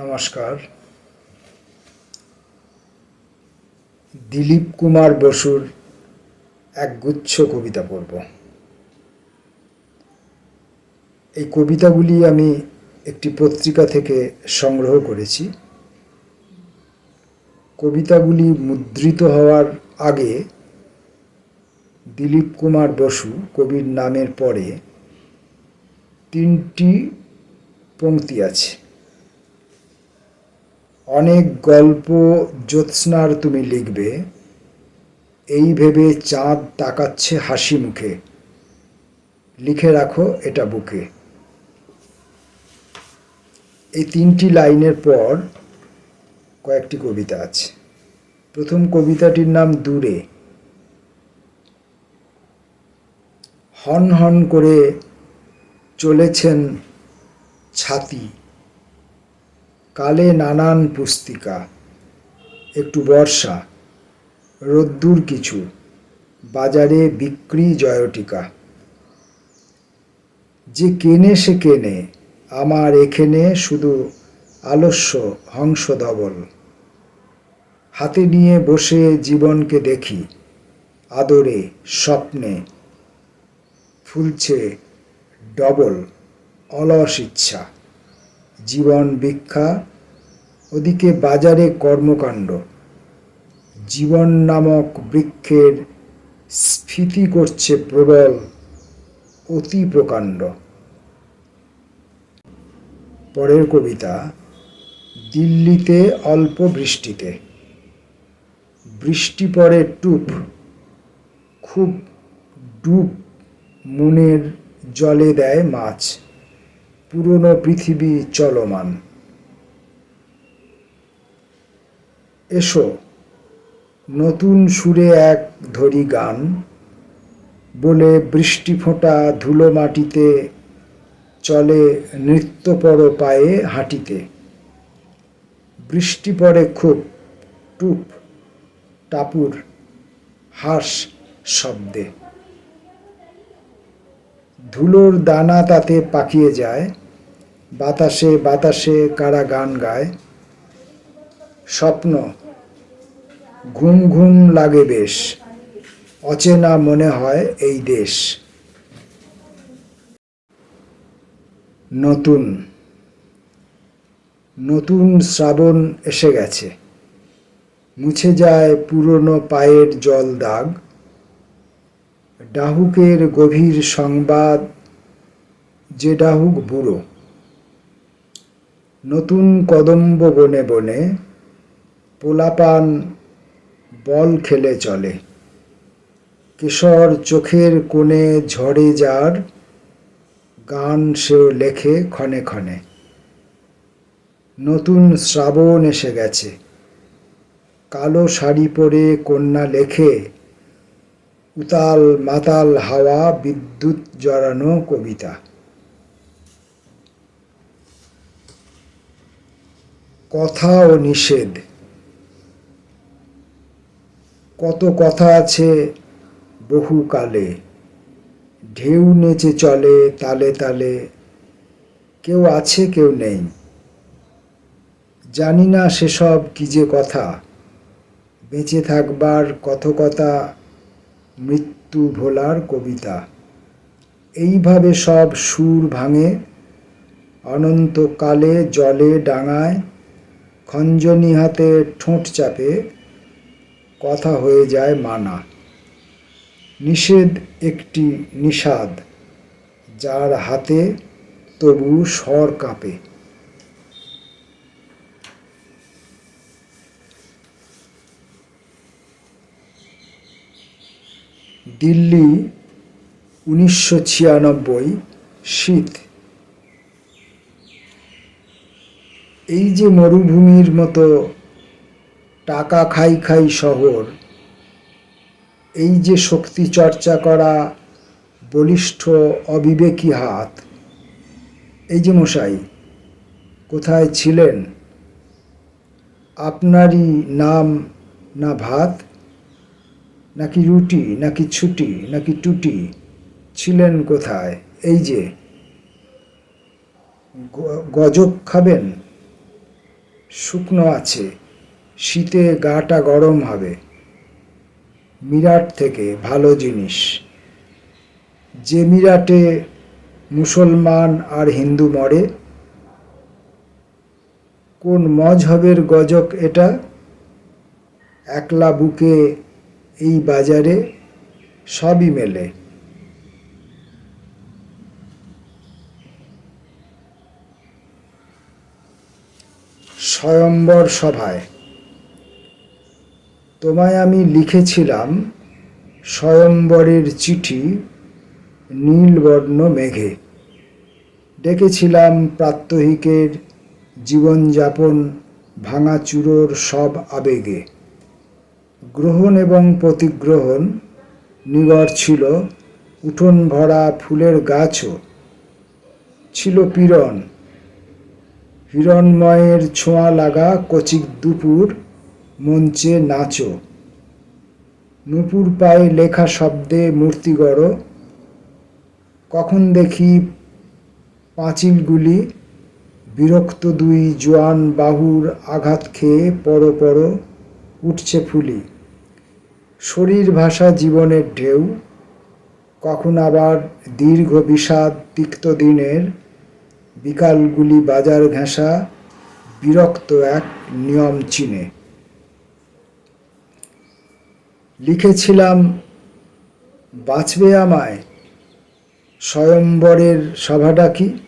নমস্কার। দিলীপ কুমার বসুর একগুচ্ছ কবিতা পড়ব। এই কবিতাগুলি আমি একটি পত্রিকা থেকে সংগ্রহ করেছি। কবিতাগুলি মুদ্রিত হওয়ার আগে দিলীপ কুমার বসু কবির নামের পরে তিনটি পংক্তি আছে। অনেক গল্প জ্যোৎস্নার তুমি লিখবে। এই ভেবে চাঁদ তাকাচ্ছে হাসি মুখে। লিখে রাখো এটা বুকে। এই তিনটি লাইনের পর কয়েকটি কবিতা আছে। প্রথম কবিতাটির নাম দূরে। হন হন করে চলেছেন ছাতি। কালে নানান পুস্তিকা, একটু বর্ষা, রোদ্দুর কিছু, বাজারে বিক্রি জয়টিকা। যে কেনে সে কেনে, আমার এখানে শুধু আলস্য হংস ধবল হাতে নিয়ে বসে জীবনকে দেখি, আদরে স্বপ্নে ফুলছে ডবল অলস ইচ্ছা। জীবন ভিক্ষা, ওদিকে বাজারে কর্মকাণ্ড। জীবন নামক বৃক্ষের স্ফীতি করছে প্রবল অতি প্রকাণ্ড। পরের কবিতা, দিল্লিতে অল্প বৃষ্টিতে। বৃষ্টি পড়ে টুপ, খুব ডুব, মনের জলে দেয় মাছ। পুরনো পৃথিবী চলমান। এসো, নতুন সুরে এক ধরি গান, বলে বৃষ্টি ফোঁটা ধুলো মাটিতে চলে নৃত্যপর পায়ে হাঁটিতে। বৃষ্টি পড়ে খুব, টুপ, টাপুর হাস শব্দে। ধুলোর দানা তাতে পাকিয়ে যায় বাতাসে বাতাসে কারা গান গায়? স্বপ্ন, ঘুম ঘুম লাগে বেশ। অচেনা মনে হয় এই দেশ। নতুন নতুন শ্রাবণ এসে গেছে। মুছে যায় পুরনো পায়ের জল দাগ। ডাহুকের গভীর সংবাদ, যে ডাহুক বুড়ো। নতুন কদম্ব বনে বনে পোলাপান বল খেলে চলে। কিশোর চোখের কোণে ঝড়ে যার, গান সেও লেখে ক্ষণে ক্ষণে। নতুন শ্রাবণ এসে গেছে। কালো শাড়ি পরে কন্যা লেখে, উতাল মাতাল হাওয়া, বিদ্যুৎ জড়ানো কবিতা। কথা ও নিষেধ। কত কথা আছে বহুকালে ঢেউ নেচে চলে তালে তালে। কেউ আছে, কেউ নেই। জানি না সেসব কি যে কথা। বেঁচে থাকবার কথকতা মৃত্যু ভোলার কবিতা। এইভাবে সব সুর ভাঙে। অনন্তকালে জলে ডাঙায় খঞ্জনি হাতে ঠোঁট চাপে কথা হয়ে যায় মানা। নিষেধ একটি নিষাদ, যার হাতে তবু স্বর কাঁপে। দিল্লি, উনিশশো ছিয়ানব্বই, শীত। এই যে মরুভূমির মতো টাকা খাই খাই শহর, এই যে শক্তি চর্চা করা বলিষ্ঠ অবিবেকী হাত, এই যে মশাই, কোথায় ছিলেন? আপনারই নাম না ভাত? নাকি রুটি, নাকি ছুটি, নাকি টুটি? ছিলেন কোথায়? এই যে গজক খাবেন? শুকনো আছে। শীতে গাটা গরম হবে। মিরাট থেকে ভালো জিনিস। যে মিরাটে মুসলমান আর হিন্দু মরে, কোন মজহবের গজক এটা? একলা বুকে এই বাজারে সবই মেলে। স্বয়ম্বর সভায়। তোমায় আমি লিখেছিলাম স্বয়ম্বরের চিঠি নীলবর্ণ মেঘে। ডেকেছিলাম প্রাত্যহিকের জীবনযাপন ভাঙাচুরোর সব আবেগে। গ্রহণ এবং প্রতিগ্রহণ নিগর ছিল, উঠোন ভরা ফুলের গাছও ছিল পীড়ন। হিরণময়ের ছোঁয়া লাগা কচিক দুপুর মঞ্চে নাচো। নুপুর পায়ে লেখা শব্দে মূর্তিগড় কখন দেখি পাঁচিলগুলি বিরক্ত দুই জোয়ান বাহুর আঘাত খেয়ে পর পর উঠছে ফুলি। শরীর ভাষা জীবনের ঢেউ, কখন আবার দীর্ঘ বিষাদ তিক্ত দিনের বিকালগুলি বাজার ঘেঁষা, বিরক্ত এক নিয়ম চিনে। লিখেছিলাম, বাঁচবে আমায়? স্বয়ম্বরের সভাটা কি?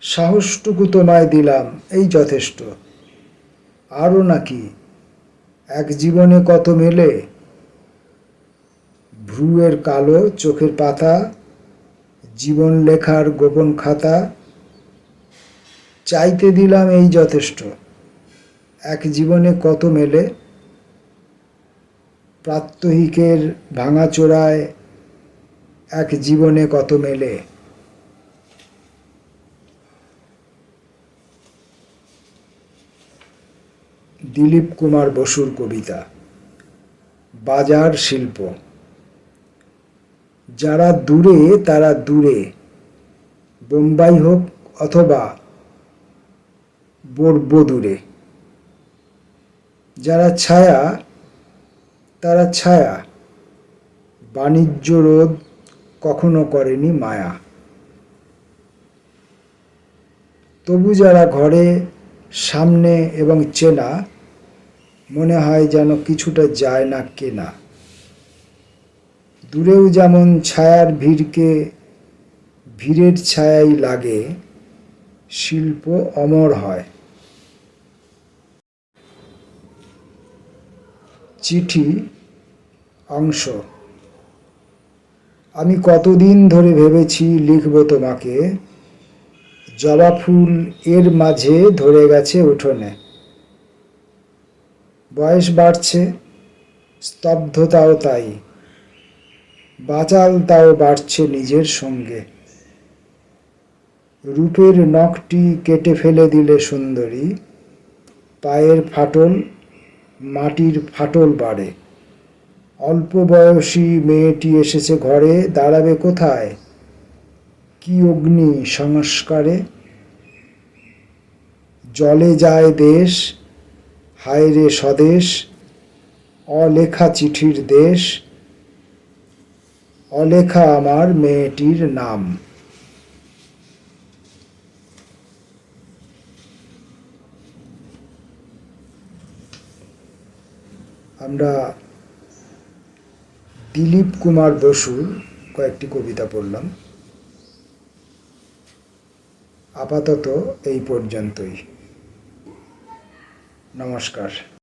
সাহসটুকু তোমায় দিলাম, এই যথেষ্ট। আরও নাকি, এক জীবনে কত মেলে? ভ্রুয়ের কালো চোখের পাতা জীবন লেখার গোপন খাতা। চাইতে দিলাম এই যথেষ্ট। এক জীবনে কত মেলে? প্রাত্যহিকের ভাঙাচোরায় এক জীবনে কত মেলে? দিলীপ কুমার বসুর কবিতা। বাজার শিল্প। যারা দূরে, তারা দূরে। বোম্বাই হোক অথবা বর্ব দূরে যারা ছায়া, তারা ছায়া। বাণিজ্য রোধ কখনো করেনি মায়া। তবু যারা ঘরে, সামনে এবং চেনা, মনে হয় যেন কিছুটা যায় না কেনা। দূরেও যেমন ছায়ার ভিড়কে ভিড়ের ছায়াই লাগে, শিল্প অমর হয়। চিঠি, অংশ। আমি কতদিন ধরে ভেবেছি লিখব তোমাকে। জবা ফুল এর মাঝে ধরে গেছে উঠোনে। বয়স বাড়ছে, স্তব্ধতাও তাই। বাচাল তাও বাড়ছে নিজের সঙ্গে। রূপের নখটি কেটে ফেলে দিলে সুন্দরী। পায়ের ফাটল, মাটির ফাটল বাড়ে। অল্প বয়সী মেয়েটি এসেছে ঘরে, দাঁড়াবে কোথায়? কি অগ্নি সংস্কারে? জলে যায় দেশ হায় রে স্বদেশ, অলেখা চিঠির দেশ। অলেখা আমার মেয়েটির নাম। আমরা দিলীপ কুমার বসুর কয়েকটি কবিতা পড়লাম। আপাতত এই পর্যন্তই। নমস্কার।